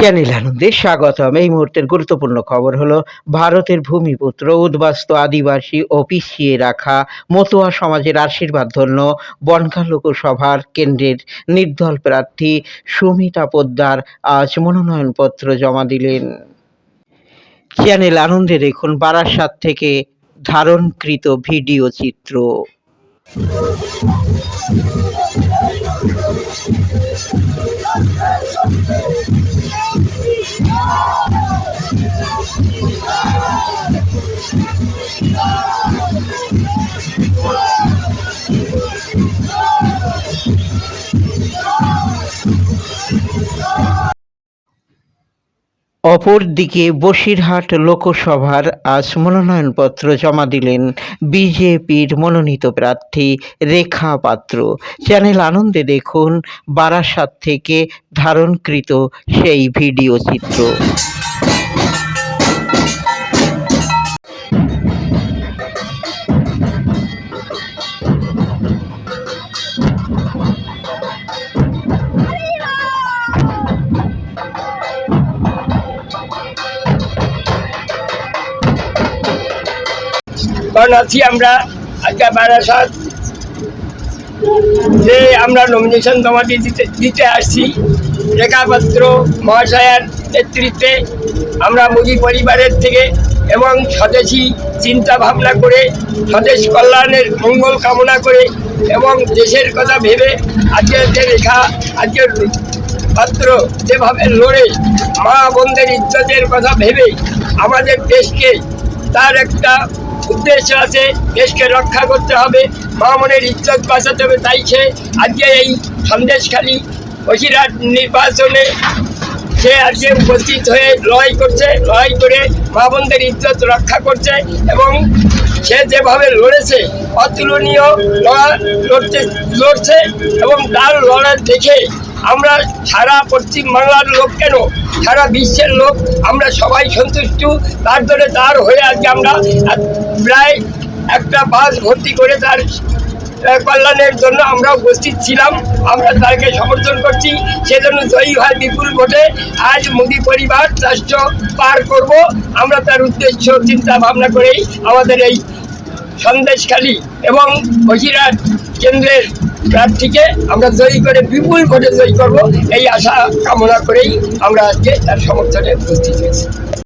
Channel আনন্দে স্বাগতম। এই মুহূর্তের গুরুত্বপূর্ণ খবর হলো, ভারতের ভূমিপুত্র, উদ্বাস্তু আদিবাসী ও পিছিয়ে রাখা মতুয়া সমাজের আশীর্বাদ ধন্য বনগা লোকসভার কেন্দ্রের নির্দল প্রার্থী সুমিতা পোদ্দার আজ মনোনয়নপত্র জমা দিলেন। চ্যানেল আনন্দে দেখুন বারাসাত থেকে ধারণকৃত ভিডিও চিত্র। অপরদিকে বসিরহাট লোকসভার আজ মনোনয়নপত্র জমা দিলেন বিজেপির মনোনীত প্রার্থী রেখা পাত্র। চ্যানেল আনন্দে দেখুন বারাসাত থেকে ধারণকৃত সেই ভিডিও চিত্র। কারণ আছি আমরা আজকে বারাসাত যে আমরা নমিনেশন জমা দিতে দিতে আসছি, রেখাপাত্র মহাশয়ার নেতৃত্বে আমরা মুদি পরিবারের থেকে এবং স্বদেশী চিন্তা ভাবনা করে, স্বদেশ কল্যাণের মঙ্গল কামনা করে এবং দেশের কথা ভেবে আজকের যে রেখা আজকের পাত্র যেভাবে লড়ে, মা বোনদের ইজ্জতের কথা ভেবে আমাদের দেশকে তার একটা উদ্দেশ্য আছে, দেশকে রক্ষা করতে হবে। মা মনের ইজ্জত বাঁচাতে হবে, তাই সে আজকে এই সন্দেশখালী বসিরহাট নির্বাচনে সে আজকে উপস্থিত হয়ে লড়াই করছে, লড়াই করে মা বোনদের ইজ্জত রক্ষা করছে এবং সে যেভাবে লড়েছে, অতুলনীয় লড়া লড়তে লড়ছে এবং তার লড়াই দেখে আমরা সারা পশ্চিম বাংলার লোক কেন? সারা বিশ্বের লোক আমরা সবাই সন্তুষ্ট। তার ধরে তার হয়ে আজকে আমরা প্রায় একটা বাস ভর্তি করে তার কল্যাণের জন্য আমরা উপস্থিত ছিলাম। আমরা তাকে সমর্থন করছি। সেজন্য জয়ী হয় বিপুল ভোটে। আজ মোদী পরিবার রাষ্ট্র পার করব। আমরা তার উদ্দেশ্য, চিন্তা ভাবনা করেই আমাদের এই সন্দেশখালী এবং বসিরহাট কেন্দ্রের প্রার্থীকে আমরা জয়ী করে, বিপুল ভোটে জয়ী করব, এই আশা কামনা করেই আমরা আজকে তার সমর্থনে উপস্থিত হয়েছি।